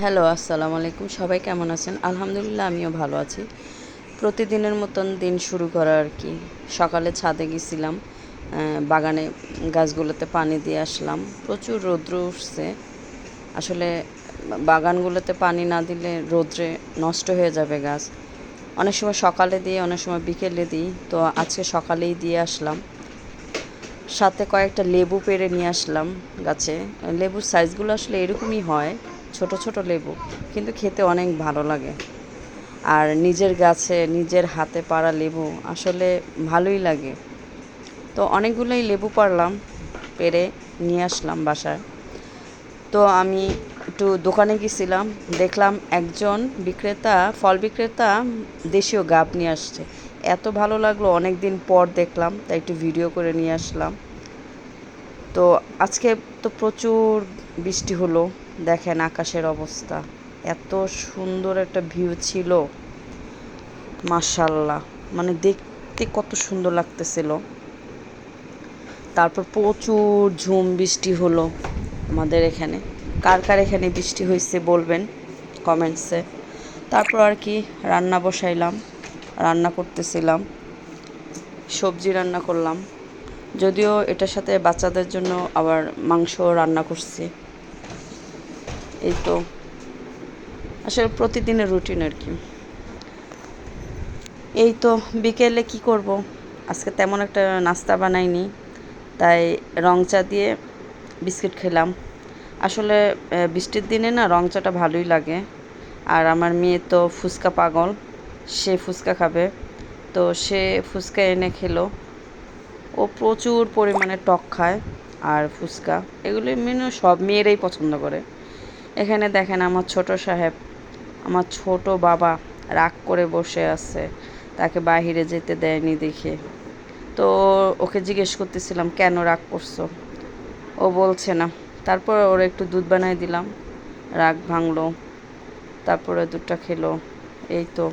Hello, আসসালামু আলাইকুম। সবাই কেমন আছেন? আলহামদুলিল্লাহ, আমিও ভালো আছি। প্রতিদিনের মতন দিন শুরু করা আর কি। সকালে ছাদে গেছিলাম বাগানে গাছগুলোতে পানি দিয়ে আসলাম। প্রচুর রৌদ্র উঠছে। আসলে বাগানগুলোতে পানি না দিলে রৌদ্রে নষ্ট হয়ে যাবে গাছ। অনেক সময় সকালে দিয়ে অনেক সময় বিকেলে দিই। তো আজকে সকালেই দিয়ে আসলাম। সাথে কয়েকটা লেবু পেড়ে নিয়ে আসলাম গাছে। লেবুর সাইজগুলো আসলে এরকমই হয়। ছোট ছোট লেবু, কিন্তু খেতে অনেক ভালো লাগে। আর নিজের গাছে, নিজের হাতে পাড়া লেবু আসলে ভালোই লাগে। তো অনেকগুলোই লেবু পারলাম পেরে নিয়ে আসলাম বাসায়। তো আমি একটু দোকানে গেছিলাম, দেখলাম একজন বিক্রেতা, ফল বিক্রেতা দেশীয় গাব নিয়ে আসছে। এত ভালো লাগল অনেক দিন পর দেখলাম, তাই একটু ভিডিও করে নিয়ে আসলাম। তো আজকে তো প্রচুর বৃষ্টি হলো, দেখেন আকাশের অবস্থা। এত সুন্দর একটা ভিউ ছিল। মাশাল্লাহ মানে দেখতে কত সুন্দর লাগতেছিল। তারপর প্রচুর ঝুম বৃষ্টি হলো আমাদের এখানে। কার কার এখানে বৃষ্টি হয়েছে বলবেন কমেন্টসে তারপর আর কি রান্না বসাইলাম, রান্না করতেছিলাম, সবজি রান্না করলাম। যদিও এটার সাথে বাচ্চাদের জন্য আবার মাংস রান্না করছি। এই তো। আসলে প্রতিদিনের রুটিন আর কি। এই তো, বিকেলে কি করব? আজকে তেমন একটা নাস্তা বানাইনি, তাই রং চা দিয়ে বিস্কিট খেলাম। আসলে বৃষ্টির দিনে না রং চাটা ভালোই লাগে। আর আমার মেয়ে তো ফুচকা পাগল, সে ফুচকা খাবে। তো সে ফুচকা এনে খেলো। ও প্রচুর পরিমাণে টক খায় আর ফুচকা। এগুলি মেনু সব মেয়েরাই পছন্দ করে। এখানে দেখেন আমার ছোট সাহেব, আমার ছোট বাবা রাগ করে বসে আছে, তাকে বাহিরে যেতে দেয়নি দেখে। তো ওকে জিজ্ঞেস করতেছিলাম, কেন রাগ করছ? ও বলছে, না। তারপর ওর একটু দুধ বানিয়ে দিলাম, রাগ ভাঙলো, তারপরে দুধটা খেলো, এই তো।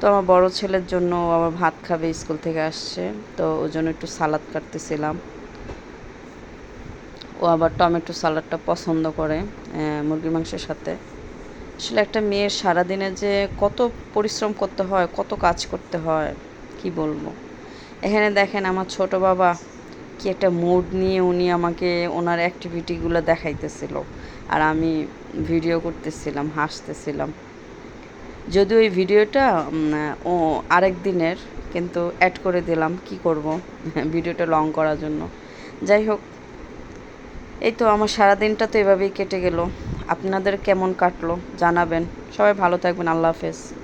তো আমার বড় ছেলের জন্য আবার ভাত খাবে স্কুল থেকে আসছে। তো ওই জন্য একটু সালাদ কাটতেছিলাম। ও আবার টমেটো সালাডটা পছন্দ করে আহ, মুরগির মাংসের সাথে। আসলে একটা মেয়ের সারাদিনে যে কত পরিশ্রম করতে হয় কত কাজ করতে হয় কি বলব? এখানে দেখেন আমার ছোট বাবা কি একটা মুড নিয়ে উনি আমাকে ওনার অ্যাক্টিভিটিগুলো দেখাইতেছিল। আর আমি ভিডিও করতেছিলাম হাসতেছিলাম। যদিও ওই ভিডিওটা ও আরেক দিনের, কিন্তু অ্যাড করে দিলাম, কি করব? ভিডিওটা লং করার জন্য। যাই হোক, এই তো আমার সারাদিনটা তো এভাবেই কেটে গেল। আপনাদের কেমন কাটলো? জানাবেন। সবাই ভালো থাকবেন। আল্লাহ হাফেজ।